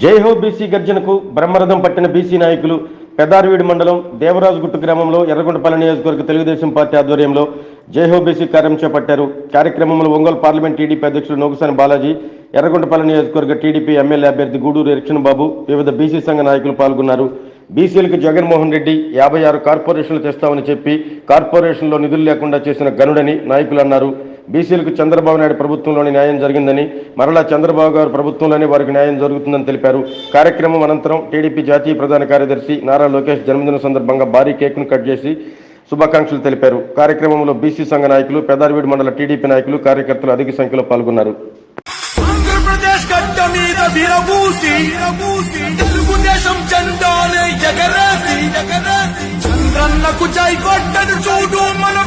జై బీసీ గర్జనకు బ్రహ్మరథం పట్టిన బీసీ నాయకులు పెదారవీడి మండలం దేవరాజుగుట్టు గ్రామంలో ఎర్రగొండపల్లి నియోజకవర్గ తెలుగుదేశం పార్టీ ఆధ్వర్యంలో జై బీసీ కార్యం చేపట్టారు. కార్యక్రమంలో ఒంగోలు పార్లమెంట్ టీడీపీ అధ్యక్షుడు నోగుసాని బాలాజీ ఎర్రగొండపల్లి నియోజకవర్గ టీడీపీ ఎమ్మెల్యే అభ్యర్థి గూడూరు ఎరక్షన్ బాబు వివిధ బీసీ సంఘ నాయకులు పాల్గొన్నారు. బీసీలకు జగన్మోహన్ రెడ్డి యాభై ఆరు కార్పొరేషన్లు తెస్తామని చెప్పి కార్పొరేషన్లో నిధులు లేకుండా చేసిన గనుడని నాయకులు అన్నారు. బీసీలకు చంద్రబాబు నాయుడు ప్రభుత్వంలోని న్యాయం జరిగిందని మరలా చంద్రబాబు గారు ప్రభుత్వంలోనే వారికి న్యాయం జరుగుతుందని తెలిపారు. కార్యక్రమం అనంతరం టీడీపీ జాతీయ ప్రధాన కార్యదర్శి నారా లోకేష్ జన్మదిన సందర్భంగా భారీ కేక్ను కట్ చేసి శుభాకాంక్షలు తెలిపారు. కార్యక్రమంలో బీసీ సంఘ నాయకులు పెదారివీడు మండల టీడీపీ నాయకులు కార్యకర్తలు అధిక సంఖ్యలో పాల్గొన్నారు. తెలుగుదేశం ఎగరేసి చంద్రన్నకు కొట్టను చూడు మన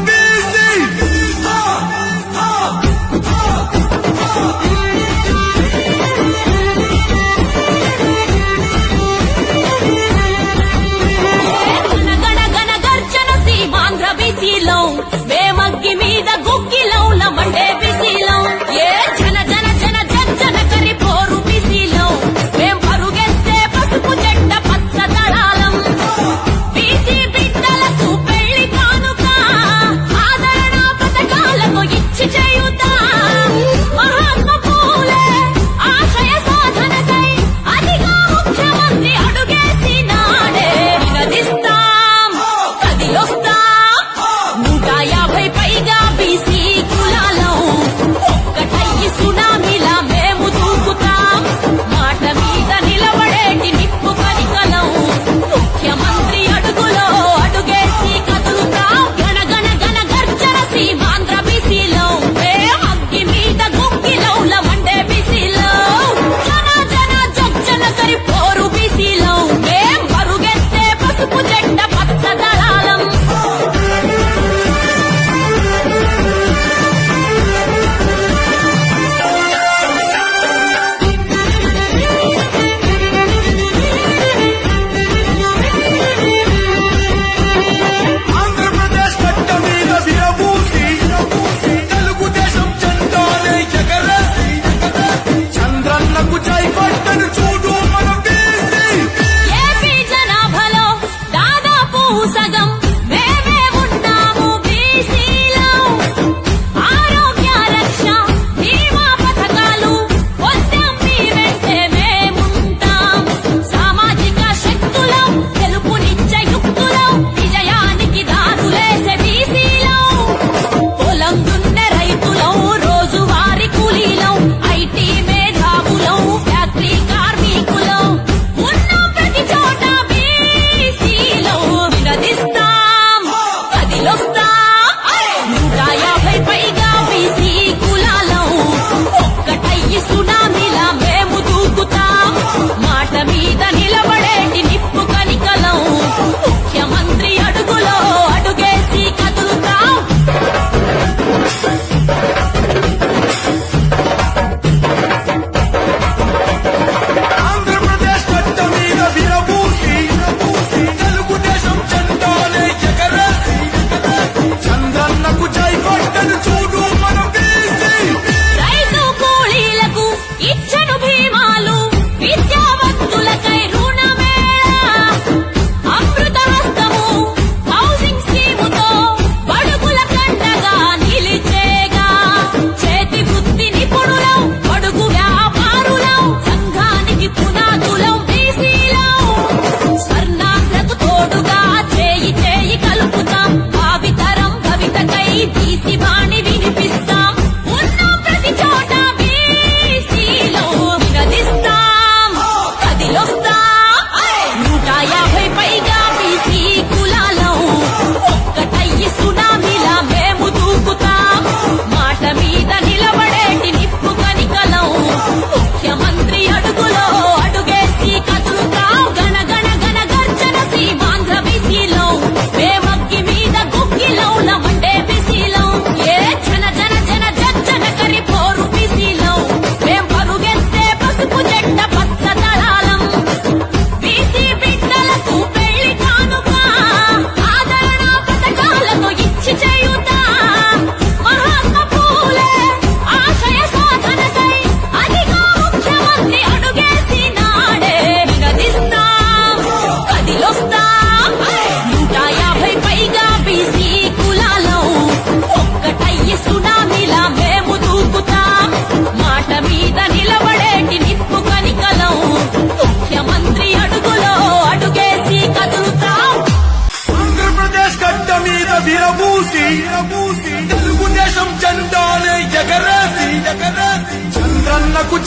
Come on, baby.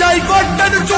హైకోర్టును చూ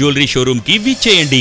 జ్యువెలరీ షోరూమ్కి విచ్చేయండి